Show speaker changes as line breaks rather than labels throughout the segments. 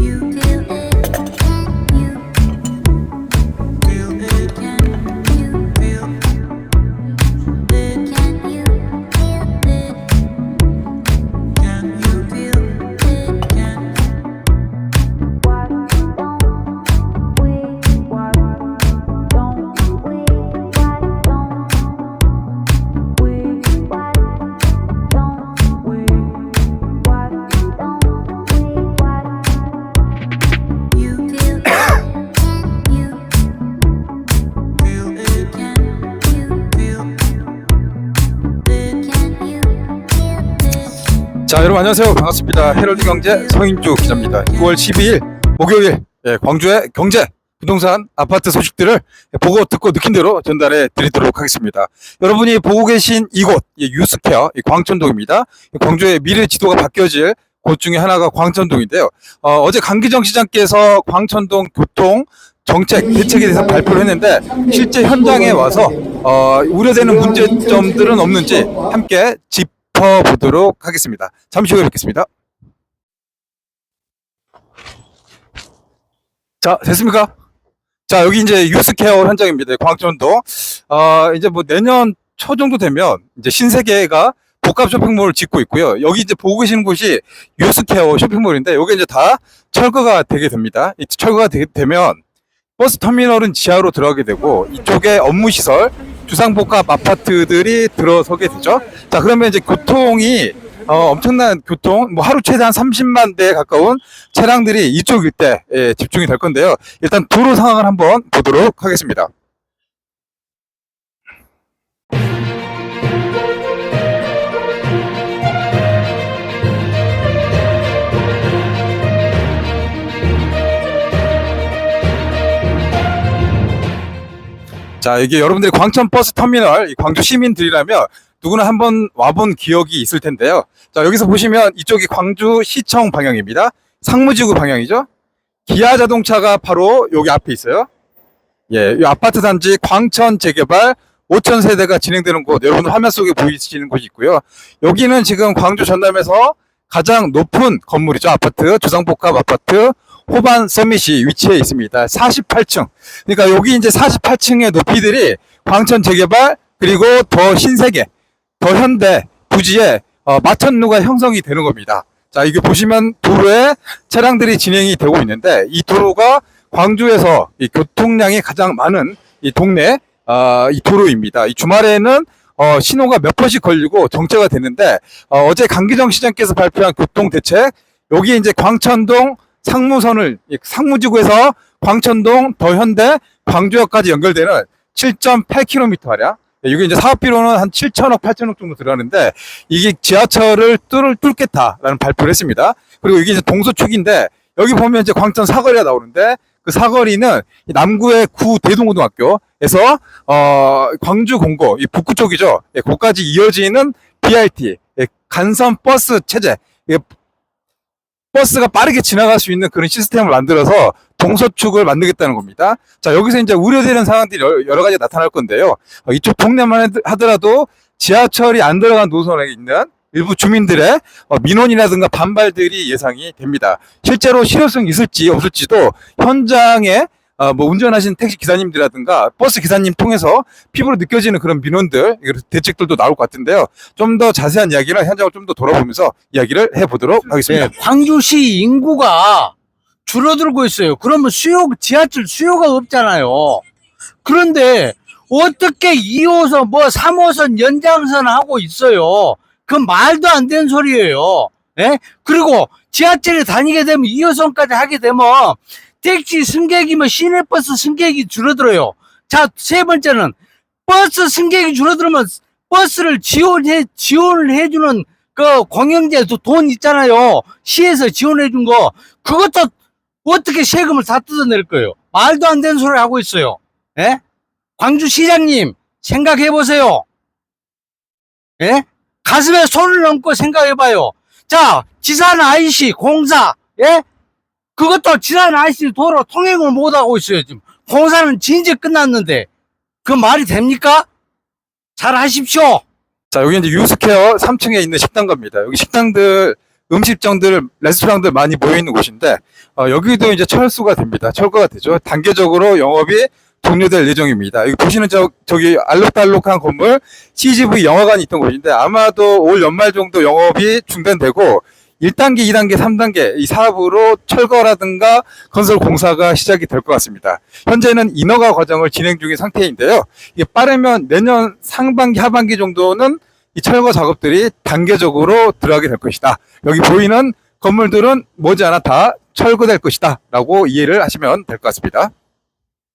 You feel it,
자 여러분 안녕하세요. 반갑습니다. 헤럴드 경제 성인주 기자입니다. 6월 12일 목요일 예, 광주의 경제 부동산 아파트 소식들을 보고 듣고 느낀 대로 전달해 드리도록 하겠습니다. 여러분이 보고 계신 이곳 예, 유스케어 이 광천동입니다. 광주의 미래 지도가 바뀌어질 곳 중에 하나가 광천동인데요. 어, 제 강기정 시장께서 광천동 교통 정책 대책에 대해서 발표를 했는데 실제 현장에 와서 어, 우려되는 문제점들은 없는지 함께 짚어보도록 하겠습니다. 잠시 후에 뵙겠습니다. 자, 됐습니까? 자, 여기 이제 유스케어 현장입니다. 광천도. 어, 이제 뭐 내년 초 정도 되면 이제 신세계가 복합 쇼핑몰을 짓고 있고요. 여기 이제 보고 계시는 곳이 유스케어 쇼핑몰인데 여기 이제 다 철거가 되게 됩니다. 이 철거가 되, 되면 버스 터미널은 지하로 들어가게 되고 이쪽에 업무 시설, 주상복합 아파트들이 들어서게 되죠. 자, 그러면 이제 교통이 어, 엄청난 교통, 뭐 하루 최대 한 30만 대에 가까운 차량들이 이쪽 일대에 예, 집중이 될 건데요. 일단 도로 상황을 한번 보도록 하겠습니다. 자, 이게 여러분들이 광천 버스 터미널, 이 광주 시민들이라면 누구나 한번 와본 기억이 있을 텐데요. 자, 여기서 보시면 이쪽이 광주 시청 방향입니다. 상무지구 방향이죠. 기아 자동차가 바로 여기 앞에 있어요. 예, 이 아파트 단지 광천 재개발 5천 세대가 진행되는 곳, 여러분 화면 속에 보이시는 곳이 있고요. 여기는 지금 광주 전남에서 가장 높은 건물이죠. 아파트, 주상복합 아파트, 호반 서밋이 위치해 있습니다. 48층. 그러니까 여기 이제 48층의 높이들이 광천 재개발 그리고 더 신세계, 더 현대 부지에 어, 마천루가 형성이 되는 겁니다. 자, 이게 보시면 도로에 차량들이 진행이 되고 있는데 이 도로가 광주에서 이 교통량이 가장 많은 이 동네 어, 이 도로입니다. 이 주말에는 어, 신호가 몇 번씩 걸리고 정체가 되는데 어, 제 강기정 시장께서 발표한 교통 대책 여기 이제 광천동 상무선을 이 상무지구에서 광천동 더 현대 광주역까지 연결되는 7.8km 하량 이게 이제 사업비로는 한 7천억, 8천억 정도 들어가는데 이게 지하철을 뚫을 뚫겠다라는 발표를 했습니다. 그리고 이게 이제 동서축인데 여기 보면 이제 광천 사거리가 나오는데 그 사거리는 이 남구의 구 대동고등학교에서 어 광주 공고 이 북구 쪽이죠. 예, 거기까지 이어지는 BRT 예, 간선 버스 체제 예, 버스가 빠르게 지나갈 수 있는 그런 시스템을 만들어서 동서축을 만들겠다는 겁니다. 자, 여기서 이제 우려되는 상황들이 여러, 가지 나타날 건데요. 어, 이쪽 동네만 하더라도 지하철이 안 들어간 노선에 있는 일부 주민들의 어, 민원이라든가 반발들이 예상이 됩니다. 실제로 실효성이 있을지 없을지도 현장에 어, 뭐 운전하신 택시 기사님들이라든가 버스 기사님 통해서 피부로 느껴지는 그런 민원들, 대책들도 나올 것 같은데요. 좀 더 자세한 이야기는 현장을 좀 더 돌아보면서 이야기를 해보도록 하겠습니다.
네, 광주시 인구가 줄어들고 있어요. 그러면 수요, 지하철 수요가 없잖아요. 그런데 어떻게 2호선, 뭐 3호선 연장선 하고 있어요. 그 말도 안 되는 소리예요. 예? 그리고 지하철이 다니게 되면 2호선까지 하게 되면 택시 승객이면 시내버스 승객이 줄어들어요. 자, 세 번째는 버스 승객이 줄어들면 버스를 지원해, 지원을 해주는 그 공영제도 돈 있잖아요. 시에서 지원해 준 거. 그것도 어떻게 세금을 다 뜯어낼 거예요. 말도 안 되는 소리 하고 있어요. 예? 광주시장님, 생각해 보세요. 예? 가슴에 손을 얹고 생각해 봐요. 자, 지산 IC 공사, 예? 그것도 지산 IC 도로 통행을 못 하고 있어요, 지금. 공사는 진짜 끝났는데. 그 말이 됩니까? 잘 하십시오.
자, 여기 이제 유스케어 3층에 있는 식당 겁니다. 여기 식당들 음식점들, 레스토랑들 많이 모여 있는 곳인데 어, 여기도 이제 철수가 됩니다. 철거가 되죠. 단계적으로 영업이 종료될 예정입니다. 여기 보시는 저, 저기 알록달록한 건물 CGV 영화관이 있던 곳인데 아마도 올 연말 정도 영업이 중단되고 1단계, 2단계, 3단계 이 사업으로 철거라든가 건설 공사가 시작이 될 것 같습니다. 현재는 인허가 과정을 진행 중인 상태인데요. 이게 빠르면 내년 상반기, 하반기 정도는 이 철거 작업들이 단계적으로 들어가게 될 것이다. 여기 보이는 건물들은 머지않아 다 철거될 것이다. 라고 이해를 하시면 될 것 같습니다.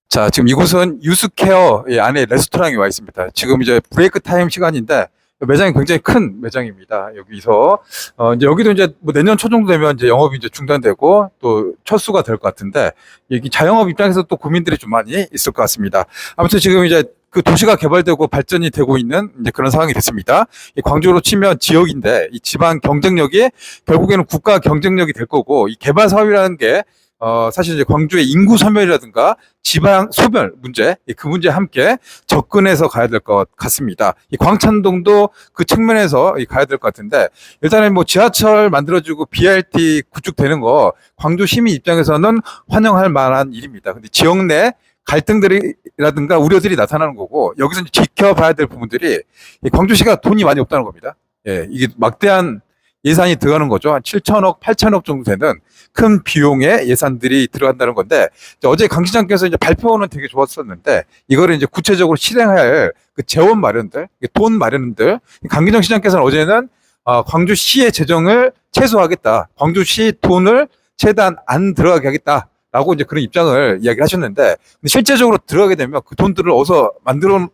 자, 지금 이곳은 유스케어 이 안에 레스토랑이 와 있습니다. 지금 이제 브레이크 타임 시간인데 매장이 굉장히 큰 매장입니다. 여기서 어 이제 여기도 이제 뭐 내년 초 정도 되면 이제 영업이 이제 중단되고 또 철수가 될 것 같은데 여기 자영업 입장에서 또 고민들이 좀 많이 있을 것 같습니다. 아무튼 지금 이제 그 도시가 개발되고 발전이 되고 있는 이제 그런 상황이 됐습니다. 이 광주로 치면 지역인데 이 지방 경쟁력이 결국에는 국가 경쟁력이 될 거고 이 개발 사업이라는 게 어, 사실 이제 광주의 인구 소멸이라든가 지방 소멸 문제, 이그 문제에 함께 접근해서 가야 될 것 같습니다. 이 광천동도 그 측면에서 이 가야 될 것 같은데, 일단은 뭐 지하철 만들어지고 BRT 구축되는 거 광주 시민 입장에서는 환영할 만한 일입니다. 근데 지역 내 갈등들이라든가 우려들이 나타나는 거고, 여기서 지켜봐야 될 부분들이 이 광주시가 돈이 많이 없다는 겁니다. 예, 이게 막대한 예산이 들어가는 거죠. 한 7천억, 8천억 정도 되는 큰 비용의 예산들이 들어간다는 건데 어제 강 시장께서 이제 발표는 되게 좋았었는데 이거를 이제 구체적으로 실행할 그 재원 마련들, 돈 마련들 강기정 시장께서는 어제는 어, 광주시의 재정을 최소화하겠다. 광주시 돈을 최대한 안 들어가게 하겠다. 라고 이제 그런 입장을 이야기를 하셨는데 실제적으로 들어가게 되면 그 돈들을 어디서 만들어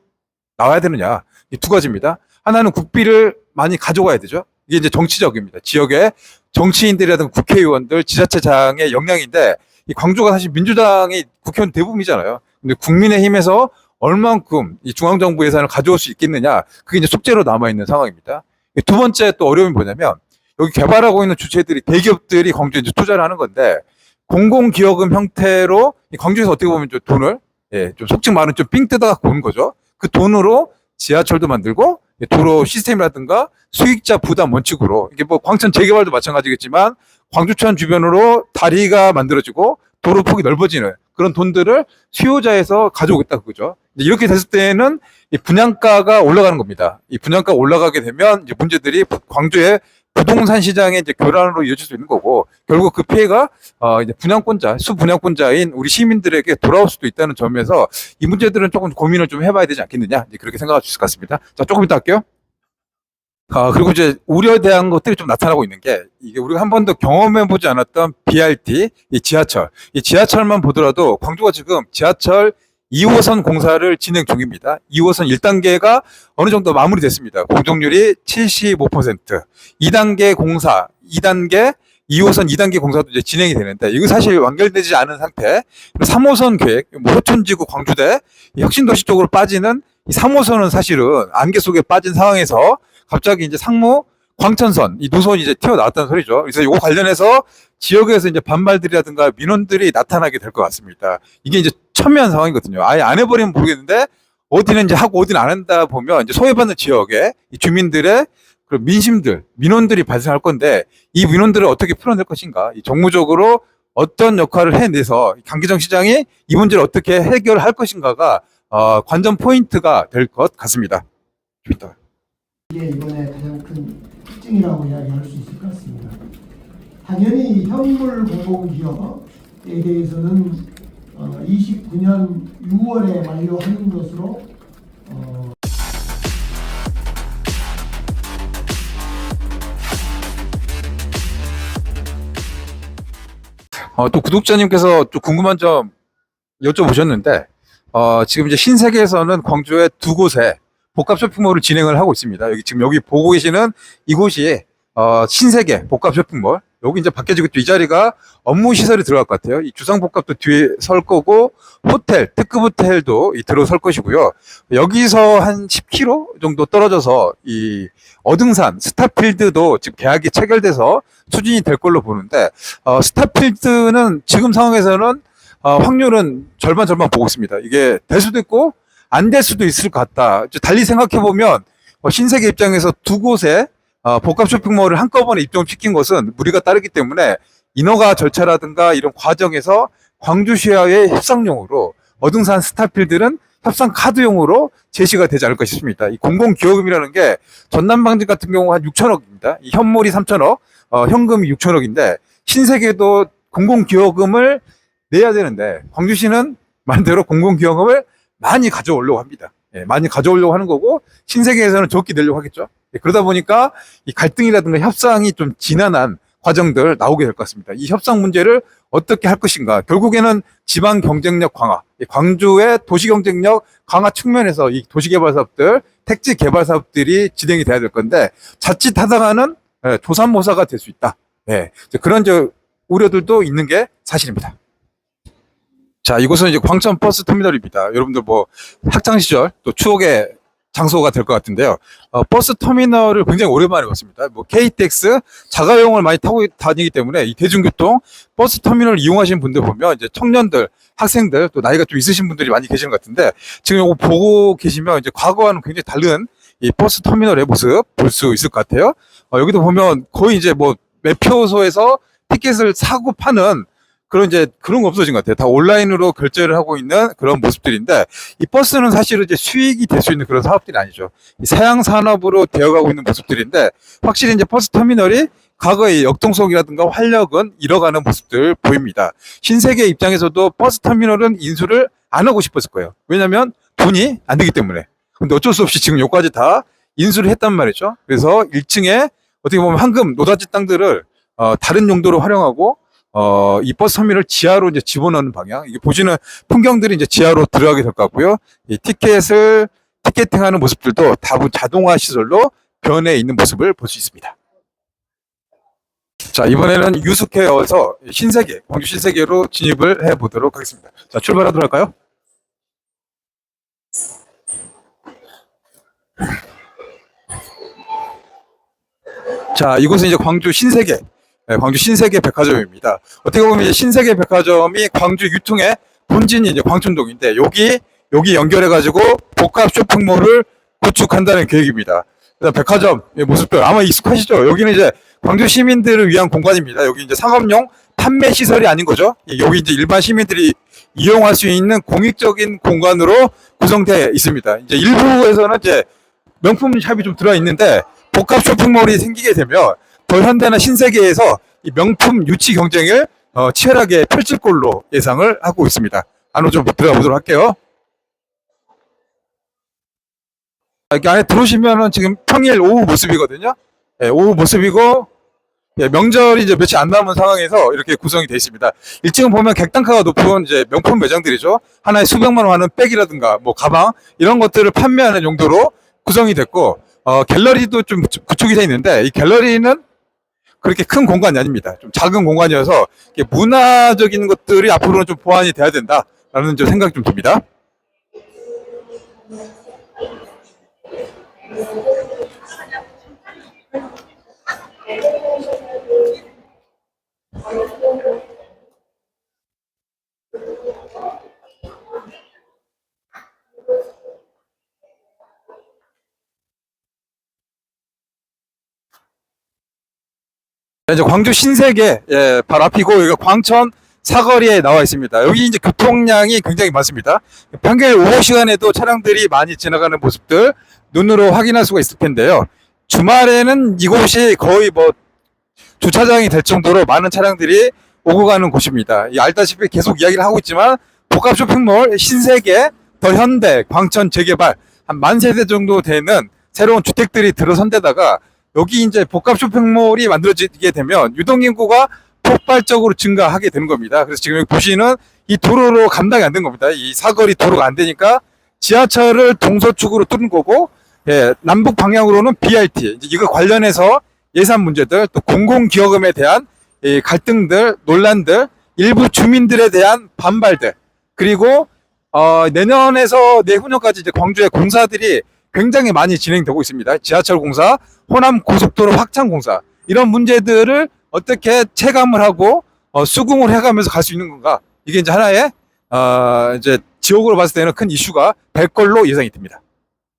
나와야 되느냐 이 두 가지입니다. 하나는 국비를 많이 가져가야 되죠. 이게 이제 정치적입니다. 지역의 정치인들이라든가 국회의원들, 지자체장의 역량인데 이 광주가 사실 민주당이 국회의원 대부분이잖아요. 근데 국민의힘에서 얼만큼 이 중앙정부 예산을 가져올 수 있겠느냐 그게 이제 숙제로 남아 있는 상황입니다. 두 번째 또 어려움이 뭐냐면 여기 개발하고 있는 주체들이 대기업들이 광주에 이제 투자를 하는 건데 공공기여금 형태로 이 광주에서 어떻게 보면 좀 돈을 예, 좀 속칭 말은 좀삥 뜯어가 온 거죠. 그 돈으로 지하철도 만들고 도로 시스템이라든가 수익자 부담 원칙으로 이게 뭐 광천 재개발도 마찬가지겠지만 광주천 주변으로 다리가 만들어지고 도로 폭이 넓어지는 그런 돈들을 수요자에서 가져오겠다 그거죠. 이렇게 됐을 때는 이 분양가가 올라가는 겁니다. 이 분양가 올라가게 되면 이제 문제들이 광주의 부동산 시장의 이제 교란으로 이어질 수 있는 거고 결국 그 피해가 어 이제 분양권자 수 분양권자인 우리 시민들에게 돌아올 수도 있다는 점에서 이 문제들은 조금 고민을 좀 해봐야 되지 않겠느냐 이제 그렇게 생각할 수 있을 것 같습니다. 자 조금 이따 할게요. 아, 그리고 이제 우려대한 것들이 좀 나타나고 있는 게 이게 우리가 한 번도 경험해 보지 않았던 BRT, 이 지하철. 이 지하철만 보더라도 광주가 지금 지하철 2호선 공사를 진행 중입니다. 2호선 1단계가 어느 정도 마무리됐습니다. 공정률이 75%. 2단계 공사, 2단계 2호선 2단계 공사도 이제 진행이 되는데 이거 사실 완결되지 않은 상태. 3호선 계획, 뭐 호천지구 광주대 이 혁신도시 쪽으로 빠지는 이 3호선은 사실은 안개 속에 빠진 상황에서 갑자기 이제 상무 광천선 이 노선이 이제 튀어나왔다는 소리죠. 그래서 이거 관련해서 지역에서 이제 반발들이라든가 민원들이 나타나게 될 것 같습니다. 이게 이제 첨예한 상황이거든요. 아예 안 해버리면 모르겠는데 어디는 이제 하고 어디는 안 한다 보면 이제 소외받는 지역에 이 주민들의 그 민심들, 민원들이 발생할 건데 이 민원들을 어떻게 풀어낼 것인가? 이 정무적으로 어떤 역할을 해내서 강기정 시장이 이 문제를 어떻게 해결할 것인가가 어, 관전 포인트가 될 것 같습니다. 좀 이따.
이게 이번에 가장 큰 특징이라고 이야기할 수 있을 것 같습니다. 당연히 현물 공공 기업에 대해서는 어, 29년 6월에 완료하는 것으로 어,
어, 또 구독자님께서 또 궁금한 점 여쭤보셨는데, 어, 지금 이제 신세계에서는 광주에 두 곳에 복합 쇼핑몰을 진행을 하고 있습니다. 여기 지금 여기 보고 계시는 이곳이 어, 신세계 복합 쇼핑몰. 여기 이제 바뀌어지고 또이 자리가 업무 시설이 들어갈 것 같아요. 이 주상 복합도 뒤에 설 거고 호텔, 특급 호텔도 이 들어설 것이고요. 여기서 한 10km 정도 떨어져서 이 어등산 스타필드도 지금 계약이 체결돼서 추진이 될 걸로 보는데 어, 스타필드는 지금 상황에서는 어, 확률은 절반 절반 보고 있습니다. 이게 될 수도 있고 안 될 수도 있을 것 같다. 달리 생각해 보면 어, 신세계 입장에서 두 곳에 어, 복합 쇼핑몰을 한꺼번에 입점시킨 것은 무리가 따르기 때문에 인허가 절차라든가 이런 과정에서 광주시와의 협상용으로 어등산 스타필드는 협상 카드용으로 제시가 되지 않을까 싶습니다. 이 공공기여금이라는 게 전남방직 같은 경우 한 6천억입니다. 이 현물이 3천억, 어, 현금이 6천억인데 신세계도 공공기여금을 내야 되는데 광주시는 말대로 공공기여금을 많이 가져오려고 합니다. 예, 많이 가져오려고 하는 거고 신세계에서는 적게 내려고 하겠죠. 예, 그러다 보니까 이 갈등이라든가 협상이 좀 지난한 과정들 나오게 될 것 같습니다. 이 협상 문제를 어떻게 할 것인가. 결국에는 지방 경쟁력 강화, 이 광주의 도시 경쟁력 강화 측면에서 이 도시개발 사업들, 택지 개발 사업들이 진행이 돼야 될 건데 자칫 하다가는 예, 조산모사가 될 수 있다. 예, 이제 그런 저 우려들도 있는 게 사실입니다. 자, 이곳은 이제 광천 버스 터미널입니다. 여러분들 뭐 학창 시절 또 추억의 장소가 될 것 같은데요. 어, 버스 터미널을 굉장히 오랜만에 봤습니다. 뭐 KTX 자가용을 많이 타고 다니기 때문에 이 대중교통 버스 터미널을 이용하시는 분들 보면 이제 청년들, 학생들 또 나이가 좀 있으신 분들이 많이 계시는 것 같은데 지금 이거 보고 계시면 이제 과거와는 굉장히 다른 이 버스 터미널의 모습 볼 수 있을 것 같아요. 어, 여기도 보면 거의 이제 뭐 매표소에서 티켓을 사고 파는 그런 이제 그런 거 없어진 것 같아요. 다 온라인으로 결제를 하고 있는 그런 모습들인데 이 버스는 사실은 이제 수익이 될 수 있는 그런 사업들이 아니죠. 이 사양 산업으로 되어가고 있는 모습들인데 확실히 이제 버스 터미널이 과거의 역동성이라든가 활력은 잃어가는 모습들 보입니다. 신세계 입장에서도 버스 터미널은 인수를 안 하고 싶었을 거예요. 왜냐하면 돈이 안 되기 때문에. 근데 어쩔 수 없이 지금 여기까지 다 인수를 했단 말이죠. 그래서 1층에 어떻게 보면 황금 노다지 땅들을 어, 다른 용도로 활용하고 어, 이 버스 터미널 지하로 이제 집어넣는 방향. 이게 보시는 풍경들이 이제 지하로 들어가게 될 것 같고요. 이 티켓을 티켓팅하는 모습들도 다분 자동화 시설로 변해 있는 모습을 볼 수 있습니다. 자, 이번에는 유스케어에서 신세계, 광주 신세계로 진입을 해 보도록 하겠습니다. 자, 출발하도록 할까요? 자, 이곳은 이제 광주 신세계, 네, 광주 신세계 백화점입니다. 어떻게 보면 이제 신세계 백화점이 광주 유통의 본진이 이제 광천동인데 여기 여기 연결해 가지고 복합 쇼핑몰을 구축한다는 계획입니다. 그다음 백화점 의 모습들 아마 익숙하시죠? 여기는 이제 광주 시민들을 위한 공간입니다. 여기 이제 상업용 판매 시설이 아닌 거죠. 예, 여기 이제 일반 시민들이 이용할 수 있는 공익적인 공간으로 구성되어 있습니다. 이제 일부에서는 이제 명품 샵이 좀 들어 있는데 복합 쇼핑몰이 생기게 되면 더 현대나 신세계에서 이 명품 유치 경쟁을 어, 치열하게 펼칠 걸로 예상을 하고 있습니다. 안으로 좀 들어가 보도록 할게요. 여기 안에 들어오시면은 지금 평일 오후 모습이거든요. 예, 오후 모습이고 예, 명절이 이제 며칠 안 남은 상황에서 이렇게 구성이 되어 있습니다. 1층은 보면 객단가가 높은 이제 명품 매장들이죠. 하나에 수백만 원 하는 백이라든가 뭐 가방 이런 것들을 판매하는 용도로 구성이 됐고 어, 갤러리도 좀 구축이 되어 있는데 이 갤러리는 그렇게 큰 공간이 아닙니다. 좀 작은 공간이어서 문화적인 것들이 앞으로는 좀 보완이 돼야 된다라는 좀 생각이 좀 듭니다. 이제 광주 신세계 예, 바로 앞이고 여기가 광천 사거리에 나와 있습니다. 여기 이제 교통량이 굉장히 많습니다. 평일 오후 시간에도 차량들이 많이 지나가는 모습들 눈으로 확인할 수가 있을 텐데요. 주말에는 이곳이 거의 뭐 주차장이 될 정도로 많은 차량들이 오고 가는 곳입니다. 이 알다시피 계속 이야기를 하고 있지만 복합 쇼핑몰 신세계, 더 현대, 광천 재개발 한 만 세대 정도 되는 새로운 주택들이 들어선 데다가 여기 이제 복합 쇼핑몰이 만들어지게 되면 유동인구가 폭발적으로 증가하게 되는 겁니다. 그래서 지금 보시는 이 도로로 감당이 안 된 겁니다. 이 사거리 도로가 안 되니까 지하철을 동서축으로 뚫은 거고, 예, 남북 방향으로는 BRT. 이거 관련해서 예산 문제들, 또 공공기여금에 대한 이 갈등들, 논란들, 일부 주민들에 대한 반발들, 그리고 어, 내년에서 내후년까지 이제 광주의 공사들이 굉장히 많이 진행되고 있습니다. 지하철 공사, 호남 고속도로 확장 공사 이런 문제들을 어떻게 체감을 하고 어, 수긍을 해가면서 갈 수 있는 건가? 이게 이제 하나의 어, 이제 지역으로 봤을 때는 큰 이슈가 될 걸로 예상이 됩니다.